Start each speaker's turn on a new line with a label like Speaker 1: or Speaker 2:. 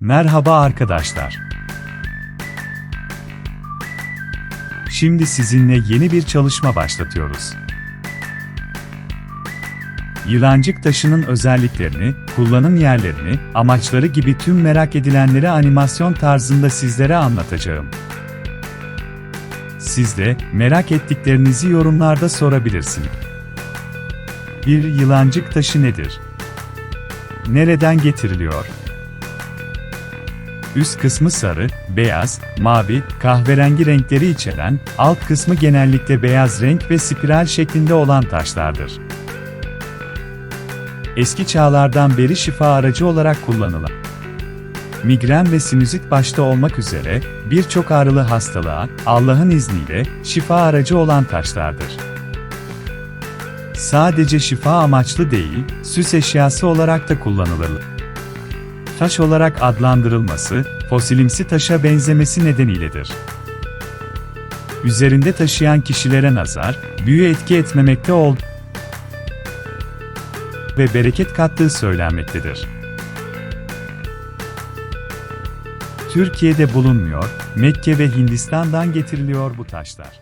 Speaker 1: Merhaba arkadaşlar. Şimdi sizinle yeni bir çalışma başlatıyoruz. Yılancık taşının özelliklerini, kullanım yerlerini, amaçları gibi tüm merak edilenleri animasyon tarzında sizlere anlatacağım. Siz de merak ettiklerinizi yorumlarda sorabilirsiniz. Bir yılancık taşı nedir? Nereden getiriliyor? Üst kısmı sarı, beyaz, mavi, kahverengi renkleri içeren, alt kısmı genellikle beyaz renk ve spiral şeklinde olan taşlardır. Eski çağlardan beri şifa aracı olarak kullanılan, migren ve sinüzit başta olmak üzere birçok ağrılı hastalığa Allah'ın izniyle şifa aracı olan taşlardır. Sadece şifa amaçlı değil, süs eşyası olarak da kullanılır. Taş olarak adlandırılması, fosilimsi taşa benzemesi nedeniyledir. Üzerinde taşıyan kişilere nazar, büyü etki etmemekte olduğu ve bereket kattığı söylenmektedir. Türkiye'de bulunmuyor, Mekke ve Hindistan'dan getiriliyor bu taşlar.